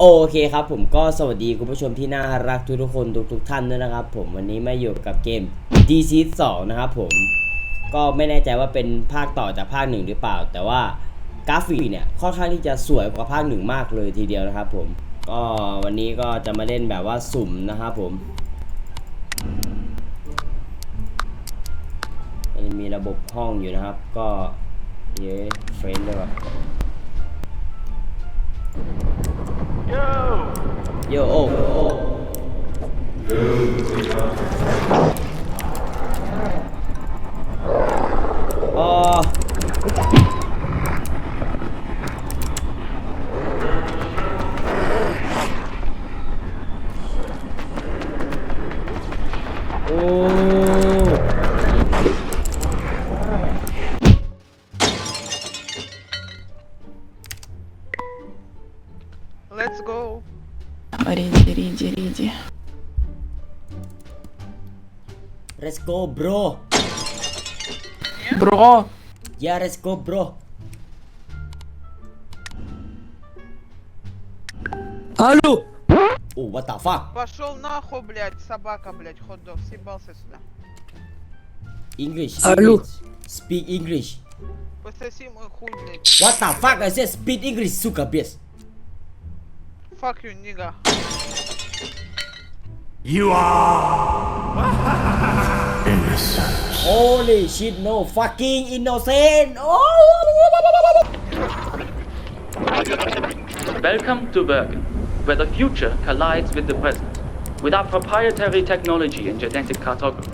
โอเคครับผมก็สวัสดีคุณผู้ชมที่น่ารักทุกๆคนทุกๆท่านด้วยนะครับ ผมวันนี้มาอยู่กับเกม DC 2นะครับผมก็ไม่แน่ใจว่าเป็นภาคต่อจากภาคหนึ่งหรือเปล่า แต่ว่ากราฟิกเนี่ยค่อนข้างที่จะสวยกว่าภาคหนึ่งมากเลยทีเดียวนะครับผมก็วันนี้ก็จะมาเล่นแบบว่าสุ่มนะครับผมมันมีระบบห้องอยู่นะครับ ก็เย้เฟรนด้วยว่ะ โยโอ้โ Риди, риди, риди. let's go bro Бро! yeah let's go bro Алло! oh what the fuck Пошел нахуй, блядь, собака, блядь, хот-дог, съебался сюда. English Алло. Speak English Пососи мой хуй, блядь. what the fuck I said speak English сука без Fuck you, nigga. Holy shit, no fucking innocent! Oh! Welcome to Bergen, where the future collides with the present. With our proprietary technology and genetic cartography,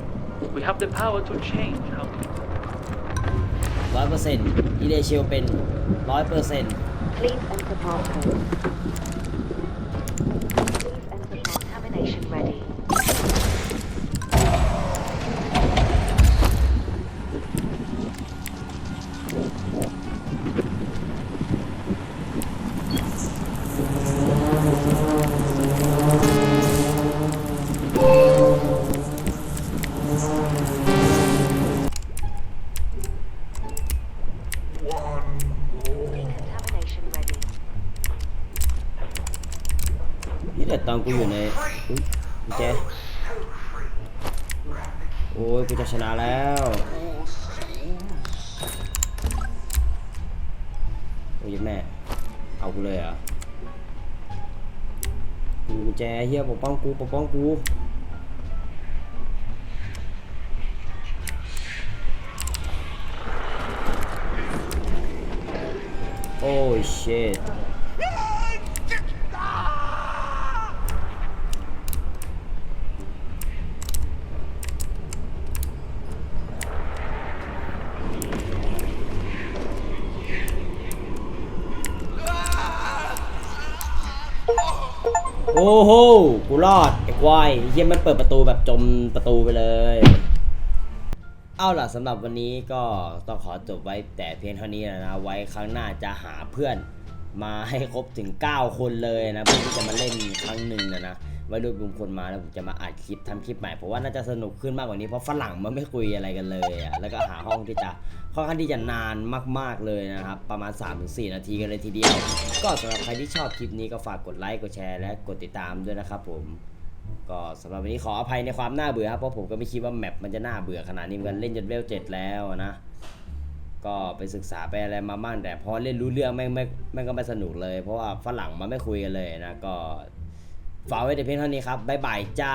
we have the power to change how ร้อยเปอร์เซ็นต์อีเดเชลเป็นร้อยเปอร์เซ็นต์ Please enter passcode. แต่ตอนกูอยู่ในอุ๊ยกุญแจโอ้ยกูจะชนะแล้วโอ้ยแม่ เอากูเลยเหรอะกูกุญแจเฮียปกป้องกูปกป้องกูโอ้ย shit โอ้โห กูรอดไอ้ควายเฮียมันเปิดประตูแบบจมประตูไปเลย เอาล่ะสำหรับวันนี้ก็ต้องขอจบไว้แต่เพียงเท่านี้นะ ไว้ครั้งหน้าจะหาเพื่อนมาให้ครบถึง 9 คนเลยนะเพื่อที่จะมาเล่นครั้งหนึ่งนะนะ ไว้รวบรวมคนมาแล้วผมจะมาอัดคลิปทำคลิปใหม่ผมว่าน่าจะสนุกขึ้นมากกว่านี้เพราะฝรั่งมันไม่คุยอะไรกันเลยอะแล้วก็หาห้องที่จะค่อนข้างที่จะนานมาก ๆเลยนะครับประมาณ 3-4 นาทีกันเลยทีเดียว ก็สำหรับใครที่ชอบคลิปนี้ก็ฝากกดไลค์กดแชร์และกดติดตามด้วยนะครับผมก็สำหรับวันนี้ขออภัยในความน่าเบื่อครับเพราะผมก็ไม่คิดว่าแมปมันจะน่าเบื่อขนาดนี้เหมือนกันเล่นจนเวลเจ็ดแล้วนะก็ไปศึกษาไปอะไรมาบ้างแต่พอเล่นรู้เรื่องแม่งไม่แม่งก็ไม่สนุกเลย เพราะว่าฝรั่งมันไม่คุยกันเลยนะก็ ฝากไว้แต่เพียงเท่านี้ครับบ๊ายบายจ้า